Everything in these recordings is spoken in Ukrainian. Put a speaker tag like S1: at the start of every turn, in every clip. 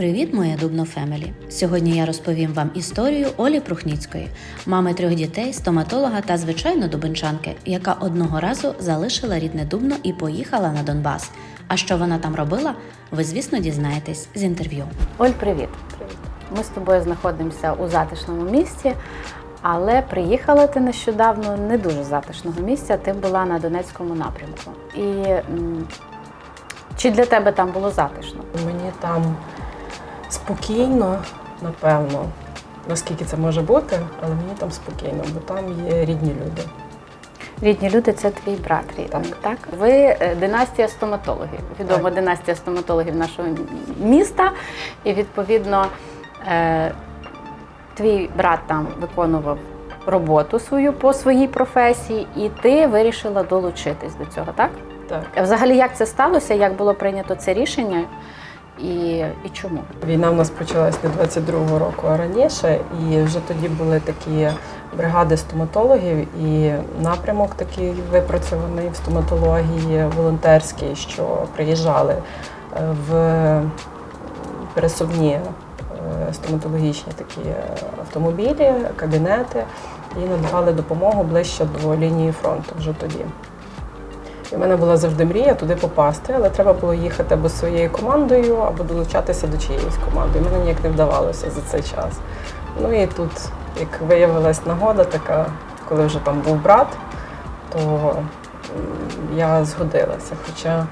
S1: Привіт, моя Дубно Фемелі! Сьогодні я розповім вам історію Олі Прухніцької, мами трьох дітей, стоматолога та звичайно дубенчанки, яка одного разу залишила рідне Дубно і поїхала на Донбас. А що вона там робила, ви звісно дізнаєтесь з інтерв'ю. Оль, привіт!
S2: Привіт.
S1: Ми з тобою знаходимося у затишному місті, але приїхала ти нещодавно не дуже затишного місця. Ти була на Донецькому напрямку. І чи для тебе там було затишно?
S2: Мені там спокійно, напевно, наскільки це може бути, але мені там спокійно, бо там є рідні люди.
S1: Рідні люди це твій брат рідний, так?
S2: Так.
S1: Ви е, династія стоматологів, відома
S2: Так.
S1: династія стоматологів нашого міста. І відповідно е, твій брат там виконував роботу свою по своїй професії, і ти вирішила долучитись до цього, так?
S2: Так.
S1: Взагалі, як це сталося, як було прийнято це рішення і, і чому?
S2: Війна в нас почалась не 22-го року, а раніше, і вже тоді були такі бригади стоматологів і напрямок такий випрацьований в стоматології волонтерський, що приїжджали е, в пересувні е, стоматологічні такі е, автомобілі, кабінети і надавали допомогу ближче до лінії фронту вже тоді. І в мене була завжди мрія туди попасти, але треба було їхати або зі своєю командою, або долучатися до чиєїсь команди. І мене ніяк не вдавалося за цей час. Ну і тут, як виявилась нагода, така, коли вже там був брат, то я згодилася. Хоча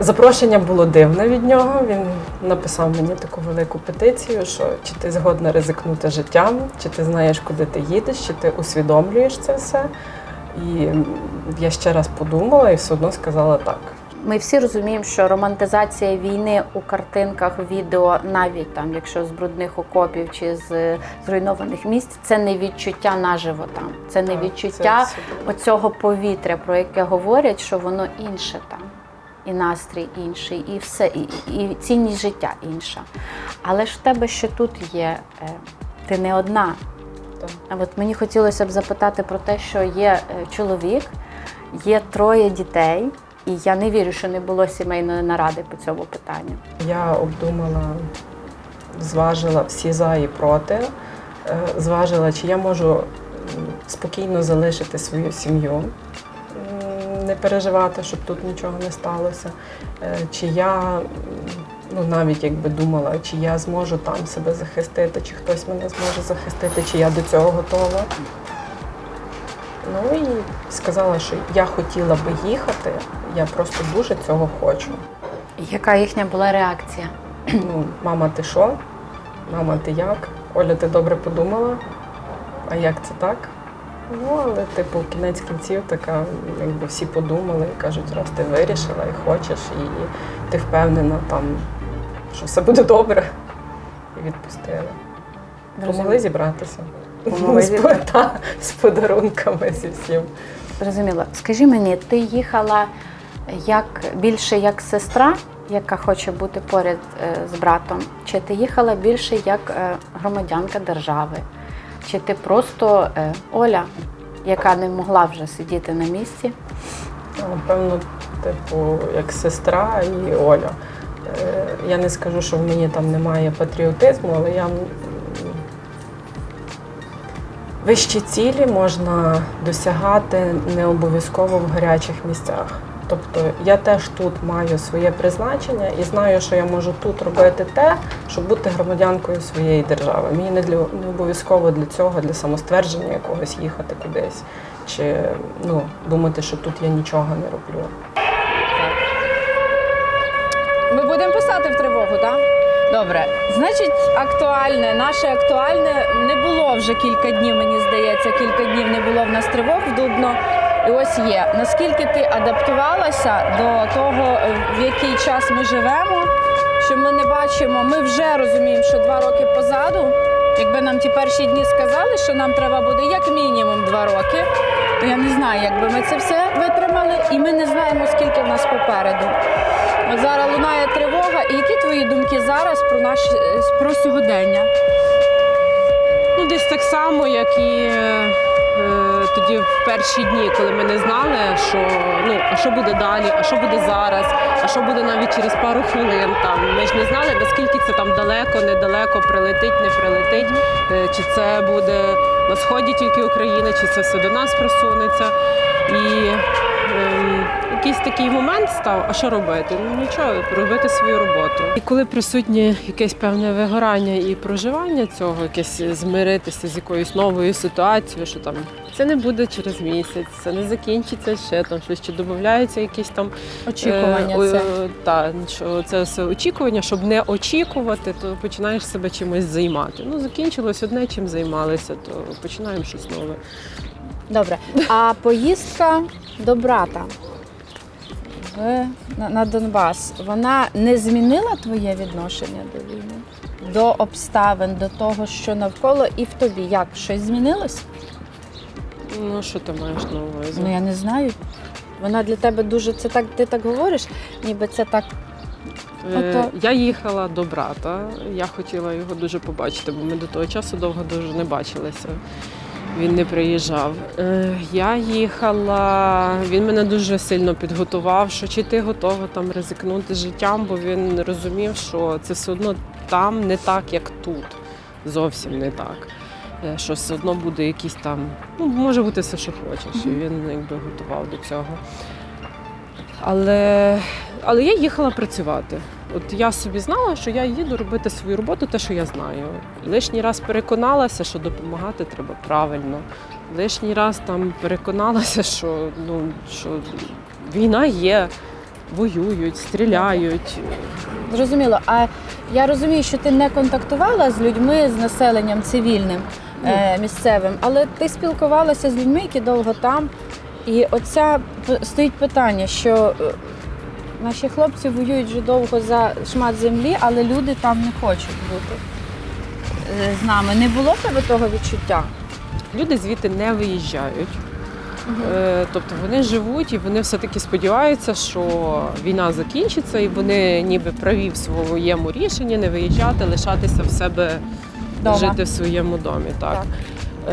S2: запрошення було дивне від нього. Він написав мені таку велику петицію, що чи ти згодна ризикнути життям, чи ти знаєш, куди ти їдеш, чи ти усвідомлюєш це все. І я ще раз подумала і все одно сказала так.
S1: Ми всі розуміємо, що романтизація війни у картинках, відео, навіть там, якщо з брудних окопів чи з зруйнованих місць, це не відчуття наживо там, це не
S2: Так,
S1: відчуття
S2: це
S1: оцього повітря, про яке говорять, що воно інше там, і настрій інший, і все, і, і, цінність життя інша. Але ж в тебе ще тут є, е, ти не одна.
S2: Так.
S1: А от мені хотілося б запитати про те, що є е, чоловік, є троє дітей, і я не вірю, що не було сімейної наради по цьому питанню.
S2: Я обдумала, зважила всі за і проти, е, зважила, чи я можу спокійно залишити свою сім'ю, не переживати, щоб тут нічого не сталося. Е, Чи я ну, навіть якби думала, чи я зможу там себе захистити, чи хтось мене зможе захистити, чи я до цього готова. Ну і сказала, що я хотіла би їхати, я просто дуже цього хочу.
S1: Яка їхня була реакція?
S2: Ну, мама, ти що? Мама, ти як? Оля, ти добре подумала? А як це так? Ну, але, типу, кінець кінців така, якби всі подумали і кажуть, раз ти вирішила і хочеш, і ти впевнена там, що все буде добре. І відпустили. Помогли зібратися.
S1: Помогли
S2: З,
S1: зібратися.
S2: та, з подарунками зі всім.
S1: Зрозуміло. Скажи мені, ти їхала як більше як сестра, яка хоче бути поряд е, з братом, чи ти їхала більше як е, громадянка держави? Чи ти просто е, Оля, яка не могла вже сидіти на місці?
S2: Ну, Напевно, типу, як сестра і Оля. Е, Я не скажу, що в мені там немає патріотизму, але я вищі цілі можна досягати не обов'язково в гарячих місцях. Тобто я теж тут маю своє призначення і знаю, що я можу тут робити те, щоб бути громадянкою своєї держави. Мені не для не обов'язково для цього, для самоствердження якогось їхати кудись, чи ну думати, що тут я нічого не роблю.
S3: Ми будемо тривогу, так? Добре. Значить, актуальне, наше актуальне не було вже кілька днів, мені здається, кілька днів не було в нас тривог в Дубно. І ось є. Наскільки ти адаптувалася до того, в який час ми живемо, що ми не бачимо, ми вже розуміємо, що два роки позаду. Якби нам ті перші дні сказали, що нам треба буде як мінімум два роки, то я не знаю, якби ми це все витримали, і ми не знаємо, скільки в нас попереду. От зараз лунає тривога. І які твої думки зараз про наш про сьогодення?
S4: Ну, десь так само, як і е, е, тоді в перші дні, коли ми не знали, що ну а що буде далі, а що буде зараз, а що буде навіть через пару хвилин. Там ми ж не знали, наскільки це там далеко, недалеко, прилетить, не прилетить, е, чи це буде на сході тільки України, чи це все до нас просунеться. І ем, якийсь такий момент став, а що робити? Ну нічого, робити свою роботу. І коли присутнє якесь певне вигорання і проживання цього, якесь змиритися з якоюсь новою ситуацією, що там це не буде через місяць, це не закінчиться ще там щось, чи додаються якісь там
S3: Очікування
S4: е,
S3: це.
S4: о, та, що це все очікування, щоб не очікувати, то починаєш себе чимось займати. Ну закінчилось одне, чим займалися, то починаємо щось нове.
S3: Добре. А поїздка до брата в, на, на Донбас, вона не змінила твоє відношення до війни? До обставин, до того, що навколо, і в тобі. Як? Щось змінилось?
S4: Ну що ти маєш на увазі?
S3: Ну я не знаю. Вона для тебе дуже це так, ти так говориш, ніби це так.
S4: Е,
S3: Ото-
S4: Я їхала до брата. Я хотіла його дуже побачити, бо ми до того часу довго дуже не бачилися. Він не приїжджав. Е, Я їхала, він мене дуже сильно підготував, що чи ти готова там ризикнути життям, бо він розумів, що це все одно там не так, як тут. Зовсім не так. Е, Що все одно буде якийсь там, ну може бути все, що хочеш. І він якби готував до цього. Але, але я їхала працювати. От я собі знала, що я їду робити свою роботу, те, що я знаю. Лишній раз переконалася, що допомагати треба правильно. Лишній раз там переконалася, що, ну, що війна є, воюють, стріляють.
S3: Зрозуміло. А я розумію, що ти не контактувала з людьми, з населенням цивільним е, місцевим, але ти спілкувалася з людьми, які довго там. І оця стоїть питання, що е, наші хлопці воюють вже довго за шмат землі, але люди там не хочуть бути е, з нами. Не було в тебе того відчуття?
S4: Люди звідти не виїжджають. Е, Тобто вони живуть і вони все-таки сподіваються, що війна закінчиться, і вони ніби праві в своєму рішенні не виїжджати, лишатися в себе,
S3: Дома.
S4: жити в своєму домі. Так.
S3: Так.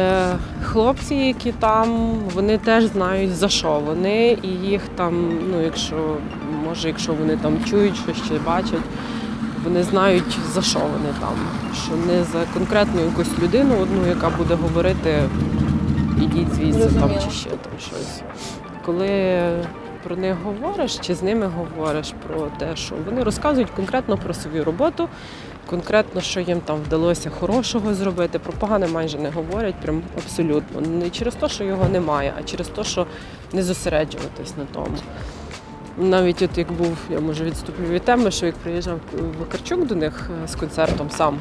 S4: Е, Хлопці, які там, вони теж знають за що вони, і їх там, ну якщо може, якщо вони там чують щось чи бачать, вони знають за що вони там. Що не за конкретну якусь людину, одну, яка буде говорити, ідіть звідси там чи ще там щось. Коли про них говориш чи з ними говориш про те, що вони розказують конкретно про свою роботу, конкретно, що їм там вдалося хорошого зробити. Про погане майже не говорять, прям абсолютно. Не через те, що його немає, а через те, що не зосереджуватись на тому. Навіть от як був, я може відступлю від теми, що як приїжджав Вакарчук до них е, з концертом сам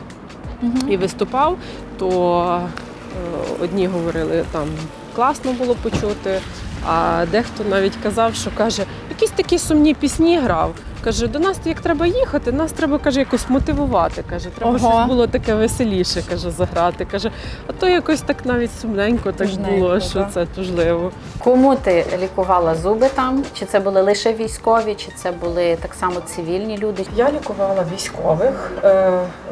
S4: і виступав, то е, одні говорили там класно було почути, а дехто навіть казав, що каже, якісь такі сумні пісні грав. Каже, до нас як треба їхати, нас треба каже, якось мотивувати. Каже, треба
S3: Ого.
S4: щось було таке веселіше, каже, заграти. Каже, а то якось так навіть сумненько так
S3: Тужненько,
S4: було, що
S3: так.
S4: це тужливо.
S1: Кому ти лікувала зуби там? Чи це були лише військові, чи це були так само цивільні люди?
S2: Я лікувала військових. Е,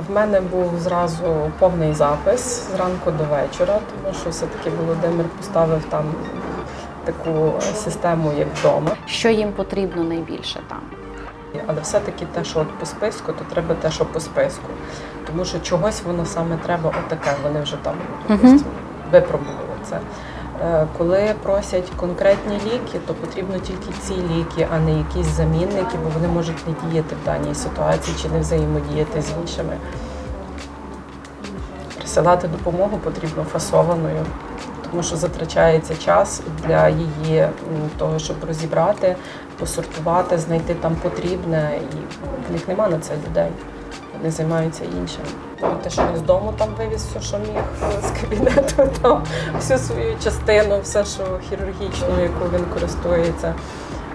S2: В мене був зразу повний запис зранку до вечора, тому що все-таки Володимир поставив там таку систему, як вдома.
S1: Що їм потрібно найбільше там?
S2: Але все-таки те, що по списку, то треба те, що по списку. Тому що чогось воно саме треба отаке. Вони вже там допустимо, випробували це. Е, Коли просять конкретні ліки, то потрібно тільки ці ліки, а не якісь замінники, бо вони можуть не діяти в даній ситуації чи не взаємодіяти з іншими. Присилати допомогу потрібно фасованою, тому що затрачається час для її того, щоб розібрати, посортувати, знайти там потрібне, і в них нема на це людей. Вони займаються іншим. Те, що він з дому там вивіз все, що міг е, з кабінету, там всю свою частину, все, що хірургічну, яку він користується.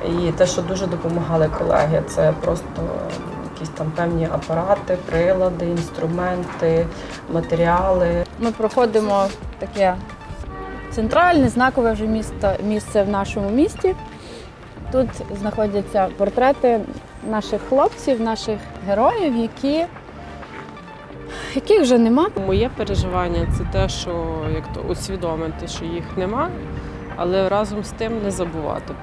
S2: І те, що дуже допомагали колеги, це просто е, якісь там певні апарати, прилади, інструменти, матеріали.
S3: Ми проходимо таке центральне, знакове вже місто, місце в нашому місті. Тут знаходяться портрети наших хлопців, наших героїв, які, яких вже нема.
S4: Моє переживання це те, що як то усвідомити, що їх нема, але разом з тим не забувати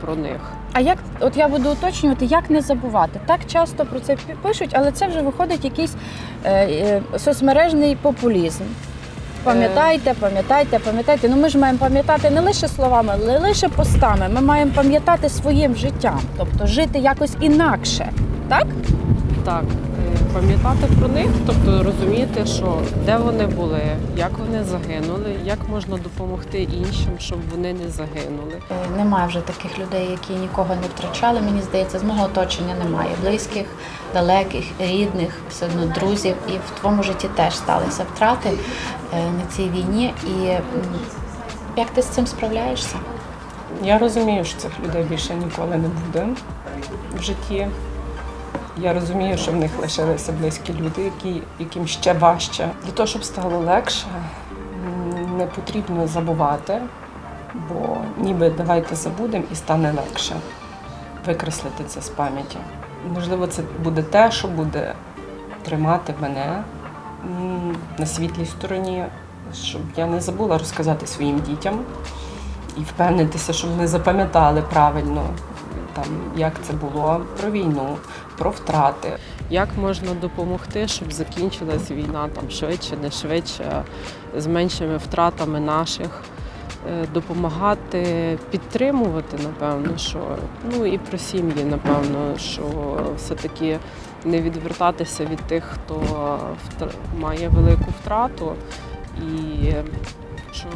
S4: про них.
S3: А як от я буду уточнювати, як не забувати? Так часто про це пишуть, але це вже виходить якийсь е, е, соцмережний популізм. Пам'ятайте, пам'ятайте, пам'ятайте. Ну ми ж маємо пам'ятати не лише словами, не лише постами. Ми маємо пам'ятати своїм життям, тобто жити якось інакше. Так?
S4: Так, пам'ятати про них, тобто розуміти, що де вони були, як вони загинули, як можна допомогти іншим, щоб вони не загинули.
S1: Немає вже таких людей, які нікого не втрачали. Мені здається, з мого оточення немає близьких, далеких, рідних, все одно друзів. І в твоєму житті теж сталися втрати е, на цій війні. І як ти з цим справляєшся?
S2: Я розумію, що цих людей більше ніколи не буде в житті. Я розумію, що в них лишилися близькі люди, які, яким ще важче. Для того, щоб стало легше, не потрібно забувати, бо ніби давайте забудемо і стане легше викреслити це з пам'яті. Можливо, це буде те, що буде тримати мене на світлій стороні, щоб я не забула розказати своїм дітям і впевнитися, щоб вони запам'ятали правильно, там, як це було, про війну, про втрати.
S4: Як можна допомогти, щоб закінчилась війна там швидше, не швидше, з меншими втратами наших, Е, допомагати, підтримувати, напевно, що ну і про сім'ї, напевно, що все-таки не відвертатися від тих, хто втр- має велику втрату, і що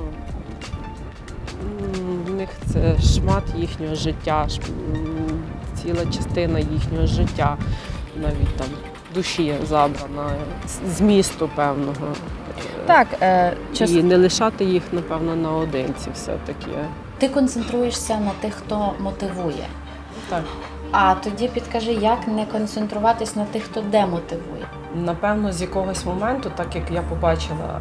S4: них це шмат їхнього життя, ціла частина їхнього життя, навіть там душі забрана, з- змісту певного.
S3: Так, е, час...
S4: І не лишати їх, напевно, наодинці все-таки.
S1: Ти концентруєшся на тих, хто мотивує.
S2: Так.
S1: А тоді підкажи, як не концентруватись на тих, хто демотивує.
S2: Напевно, з якогось моменту, так як я побачила,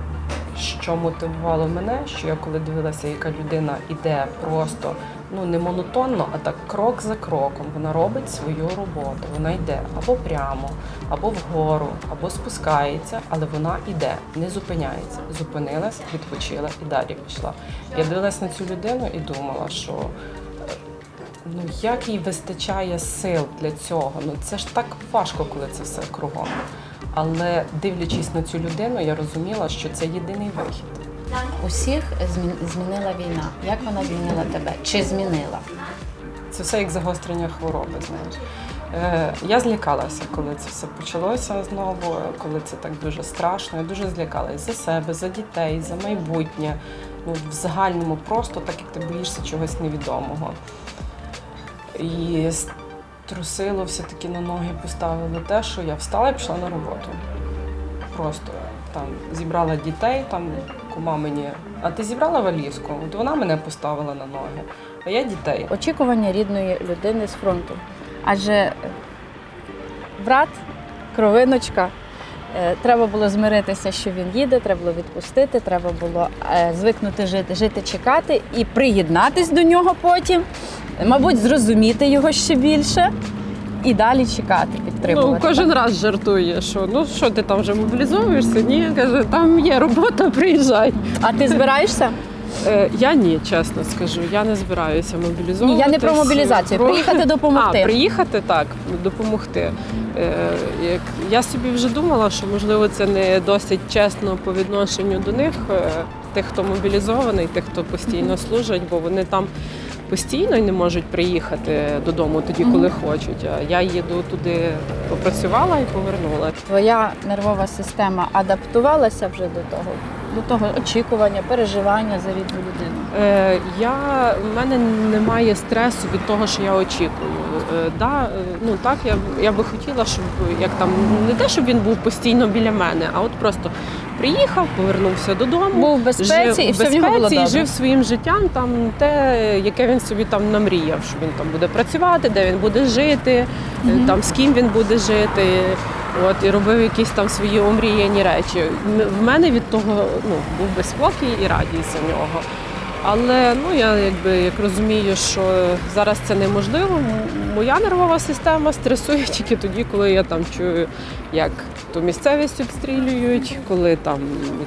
S2: що мотивувало мене, що я коли дивилася, яка людина іде просто ну не монотонно, а так крок за кроком. Вона робить свою роботу. Вона йде або прямо, або вгору, або спускається, але вона йде, не зупиняється. Зупинилась, відпочила і далі пішла. Я дивилась на цю людину і думала, що ну як їй вистачає сил для цього? Ну це ж так важко, коли це все кругом. Але дивлячись на цю людину, я розуміла, що це єдиний вихід.
S1: Усіх змінила війна. Як вона змінила тебе? Чи змінила?
S2: Це все як загострення хвороби. Знаєш, е, я злякалася, коли це все почалося знову, коли це так дуже страшно. Я дуже злякалася за себе, за дітей, за майбутнє. Ну, в загальному просто так, як ти боїшся чогось невідомого. І струсило все-таки на ноги поставило те, що я встала і пішла на роботу. Просто там зібрала дітей, там кума мені, а ти зібрала валізку? От вона мене поставила на ноги, а я дітей.
S3: очікування рідної людини з фронту. Адже брат, кровиночка, треба було змиритися, що він їде, треба було відпустити, треба було е, звикнути жити, жити, чекати і приєднатись до нього потім, мабуть, зрозуміти його ще більше і далі чекати,
S4: Ну, кожен раз жартує, що ну що ти там вже мобілізовуєшся? Ні, каже, там є робота, приїжджай.
S3: А ти збираєшся?
S4: Е, я ні, чесно скажу, я не збираюся
S3: Ні, я не про мобілізацію.
S4: Про-
S3: Приїхати допомогти.
S4: А, приїхати так, допомогти. Е, як, я собі вже думала, що можливо це не досить чесно по відношенню до них, е, тих, хто мобілізований, тих, хто постійно служить, бо вони там постійно і не можуть приїхати додому тоді, коли хочуть. А я їду туди, попрацювала і повернула.
S3: Твоя нервова система адаптувалася вже до того, до того очікування, переживання за рідну людину.
S4: Е, я, в мене немає стресу від того, що я очікую. Е, да, е, ну так, я, я би хотіла, щоб як там не те, щоб він був постійно біля мене, а от просто приїхав, повернувся додому.
S3: Був в безпеці
S4: жив
S3: і все в нього було
S4: і жив своїм життям там те, яке він собі там намріяв, що він там буде працювати, де він буде жити,
S3: Мгм.
S4: там з ким він буде жити. От і робив якісь там свої омріяні речі. В мене від того ну був би спокій і радість за нього. Але ну я якби як розумію, що зараз це неможливо. Моя нервова система стресує тільки тоді, коли я там чую, як ту місцевість обстрілюють, коли там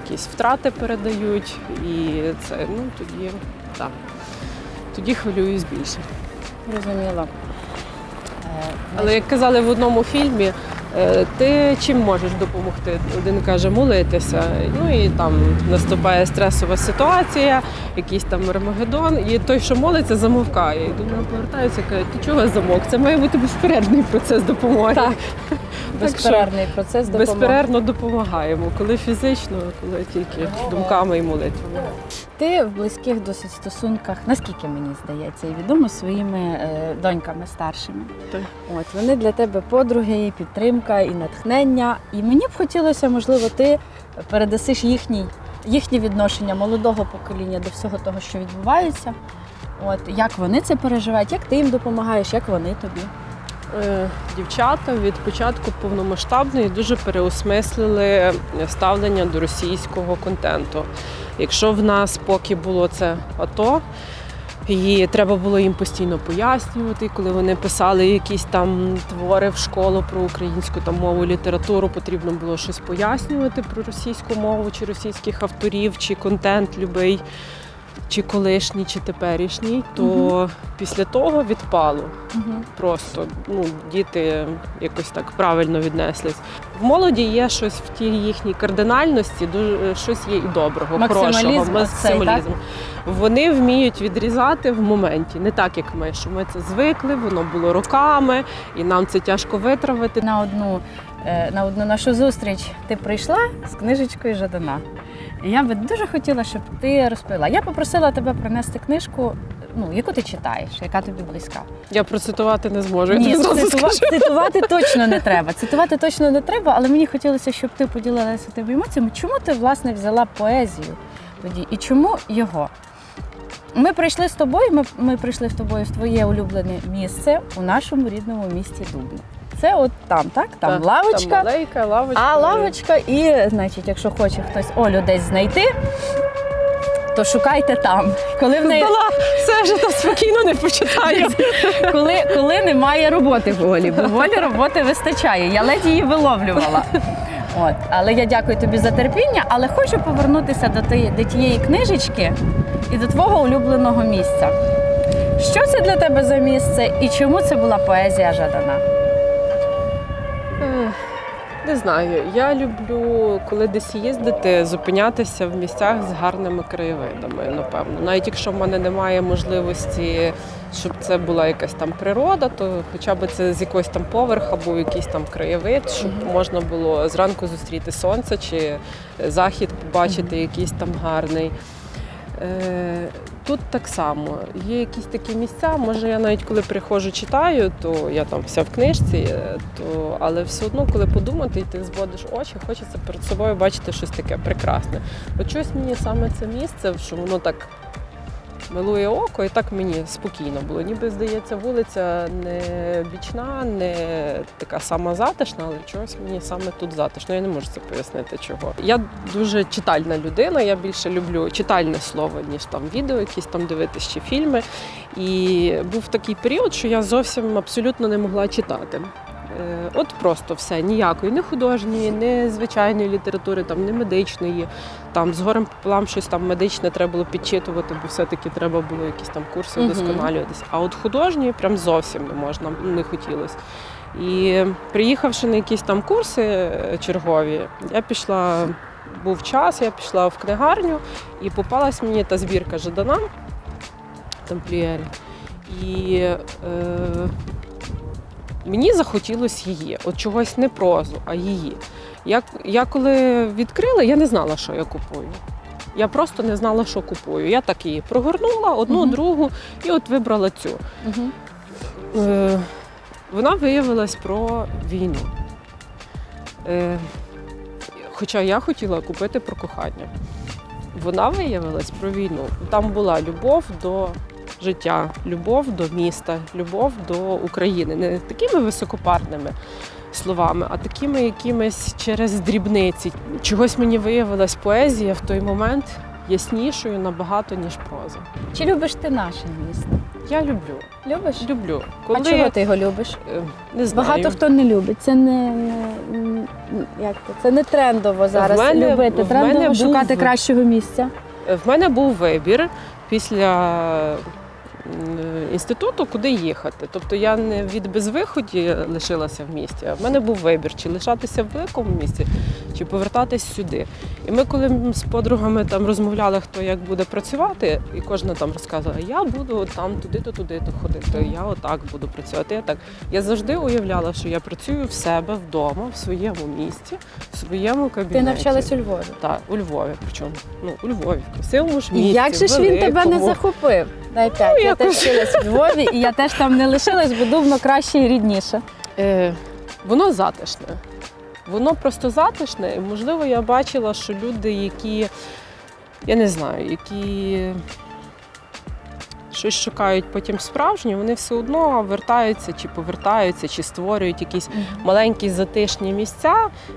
S4: якісь втрати передають, і це ну тоді так. Тоді хвилююсь більше.
S3: Зрозуміло. Е,
S4: Але як казали в одному фільмі, ти чим можеш допомогти? Один каже молитися. Ну і там наступає стресова ситуація, якийсь там Армагеддон, і той, що молиться, замовкає. І думаю, повертаюся, каже, ти чого замовк? Це має бути безперервний процес допомоги.
S3: Так. Безперервний процес допомоги.
S4: Безперервно допомагаємо, коли фізично, коли тільки думками і молитвами.
S3: Ти в близьких досить стосунках, наскільки мені здається, і відомо своїми е, доньками старшими.
S4: Так.
S3: От вони для тебе подруги, і підтримка, і натхнення. І мені б хотілося, можливо, ти передасиш їхній, їхнє відношення молодого покоління до всього того, що відбувається. От як вони це переживають, як ти їм допомагаєш, як вони тобі.
S4: Е, Дівчата від початку повномасштабної дуже переосмислили ставлення до російського контенту. Якщо в нас поки було це АТО, і треба було їм постійно пояснювати, коли вони писали якісь там твори в школу про українську там мову, літературу, потрібно було щось пояснювати про російську мову, чи російських авторів, чи контент любий, чи колишній, чи теперішній, то
S3: Мгм.
S4: після того відпало
S3: Угу.
S4: просто ну, діти якось так правильно віднеслись. В молоді є щось в тій їхній кардинальності, дуже щось є і доброго,
S3: Максималізм
S4: хорошого, максималізм. Вони вміють відрізати в моменті, не так як ми, що ми це звикли, воно було роками, і нам це тяжко витравити.
S3: На одну, е, на одну нашу зустріч ти прийшла з книжечкою Жадана. І я би дуже хотіла, щоб ти розповіла. Я попросила тебе принести книжку, ну, яку ти читаєш, яка тобі близька.
S4: Я процитувати не зможу.
S3: Ні, цитува- цитувати точно не треба. Цитувати точно не треба, але мені хотілося, щоб ти поділилася тими емоціями. Чому ти власне взяла поезію тоді і чому його? Ми прийшли з тобою. Ми, ми прийшли з тобою в твоє улюблене місце у нашому рідному місті Дубно. Це от там, так? Там
S4: Так,
S3: лавочка.
S4: Там маленька, лавочка.
S3: А лавочка, і, значить, якщо хоче хтось Олю десь знайти, то шукайте там. Коли в неї
S4: Здала, все вже там спокійно не почитаю.
S3: коли, коли немає роботи в Олі, бо в Олі роботи вистачає. Я ледь її виловлювала. От, але я дякую тобі за терпіння, але хочу повернутися до, тієї- до тієї книжечки і до твого улюбленого місця. Що це для тебе за місце і чому це була поезія Жадана?
S4: Не знаю. Я люблю, коли десь їздити, зупинятися в місцях з гарними краєвидами, напевно. Навіть якщо в мене немає можливості, щоб це була якась там природа, то хоча б це з якогось там поверха був якийсь там краєвид, щоб можна було зранку зустріти сонце чи захід побачити якийсь там гарний. Е, Тут так само є якісь такі місця. Може, я навіть коли приходжу читаю, то я там вся в книжці, е, то але все одно, коли подумати, і ти зводиш очі, хочеться перед собою бачити щось таке прекрасне. От щось мені саме це місце, що воно так милує око, і так мені спокійно було. Ніби здається, вулиця не бічна, не така сама затишна, але чогось мені саме тут затишно. Я не можу це пояснити чого. Я дуже читальна людина, я більше люблю читальне слово, ніж там відео, якісь там дивитись чи фільми. І був такий період, що я зовсім абсолютно не могла читати. Е, От просто все, ніякої, не художньої, не звичайної літератури, там, не медичної. Там з горем пополам щось там медичне треба було підчитувати, бо все-таки треба було якісь там курси вдосконалюватися. А от художньої прям зовсім не можна, не хотілося. І приїхавши на якісь там курси е, чергові, я пішла, був час, я пішла в книгарню і попалась мені та збірка Жадана тамплієрів. І е, мені захотілося її, от чогось не прозу, а її. Я, я коли відкрила, я не знала, що я купую. Я просто не знала, що купую. Я так її прогорнула, одну,
S3: Мгм.
S4: другу, і от вибрала цю.
S3: Угу.
S4: Е, вона виявилась про війну. Е, хоча я хотіла купити про кохання. Вона виявилась про війну. Там була любов до життя, любов до міста, любов до України. Не такими високопарними словами, а такими якимись через дрібниці. Чогось мені виявилась поезія в той момент яснішою набагато, ніж проза.
S3: Чи любиш ти наше місто?
S4: Я люблю.
S3: Любиш?
S4: Люблю.
S3: А чого ти його любиш?
S4: е, не знаю.
S3: Багато хто не любить. Це не, не, як це? це не трендово зараз
S4: мене-
S3: любити.
S4: в мене був
S3: шукати
S4: в-
S3: кращого місця.
S4: Е, В мене був вибір після інституту, куди їхати. Тобто я не від безвиході лишилася в місті, а в мене був вибір, чи лишатися в великому місті, чи повертатись сюди. І ми, коли з подругами там розмовляли, хто як буде працювати, і кожна там розказувала, я буду там туди-то, туди-то ходити, я отак буду працювати. Я так. Я завжди уявляла, що я працюю в себе вдома, в своєму місті, в своєму кабінеті.
S3: Ти навчалась у Львові.
S4: Так, у Львові, причому ну у Львові, в красивому ж місті.
S3: як же ж він тебе не
S4: великому.
S3: Дай п'ять. я теж вчилась в Львові, і я теж там не лишилась, бо думно краще і рідніше.
S4: Е, воно затишне. Воно просто затишне. І, можливо, я бачила, що люди, які, я не знаю, які щось шукають потім справжнє, вони все одно вертаються чи повертаються, чи створюють якісь маленькі затишні місця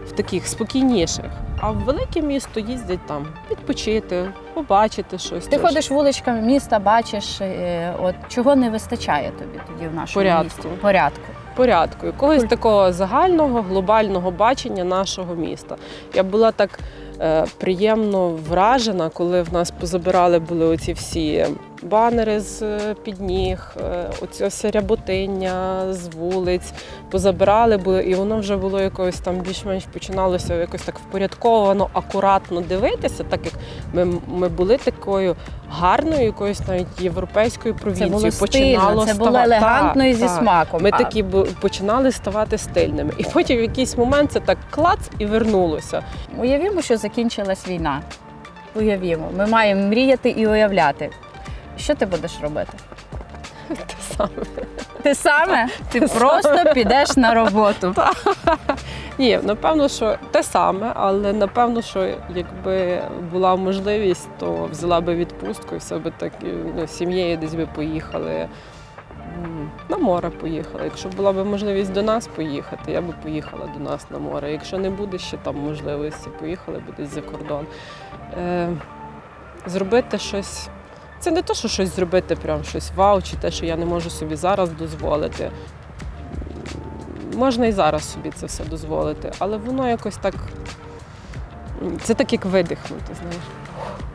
S4: в таких спокійніших. А в велике місто їздять там відпочити, побачити щось.
S3: Ти
S4: теж.
S3: ходиш вуличками міста, бачиш, е, от чого не вистачає тобі тоді в нашому
S4: Порядку.
S3: місті? Порядку.
S4: порядку, якогось
S3: Куль-
S4: такого загального глобального бачення нашого міста. Я була так е, приємно вражена, коли в нас позабирали були оці всі банери з е, під ніг, е, ось ряботиння з вулиць, позабирали були, і воно вже було якось там більш-менш починалося якось так впорядковано, акуратно дивитися, так як ми, ми були такою гарною, якоюсь навіть європейською
S3: Це
S4: провінцією.
S3: було стильно,
S4: Починало
S3: це було елегантно і зі смаком.
S4: Ми такі починали ставати стильними. І потім в якийсь момент це так клац і вернулося.
S3: Уявімо, що закінчилась війна. Уявімо, ми маємо мріяти і уявляти. Що ти будеш робити?
S4: Те саме.
S3: Ти саме? Ти просто підеш на роботу.
S4: Ні, напевно, що те саме, але напевно, що якби була можливість, то взяла би відпустку і все би так ну, сім'єю десь би поїхали. На море поїхали. Якщо була б можливість до нас поїхати, я би поїхала до нас на море. Якщо не буде ще там можливості, поїхали б десь за кордон. Е, зробити щось. Це не те, що щось зробити, прям щось вау, чи те, що я не можу собі зараз дозволити. Можна і зараз собі це все дозволити, але воно якось так. Це так, як видихнути, знаєш.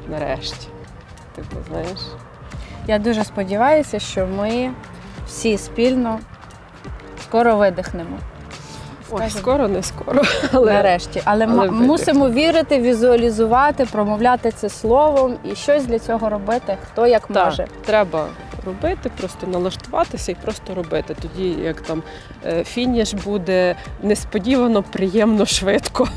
S4: Нарешті. Типу, знаєш.
S3: Я дуже сподіваюся, що ми всі спільно скоро видихнемо.
S4: Ой, скоро, не скоро. Але
S3: Нарешті. Але,
S4: але
S3: мусимо вірити, візуалізувати, промовляти це словом і щось для цього робити, хто як
S4: так,
S3: може.
S4: треба робити, просто налаштуватися і просто робити. Тоді як там е, фініш буде несподівано, приємно, швидко.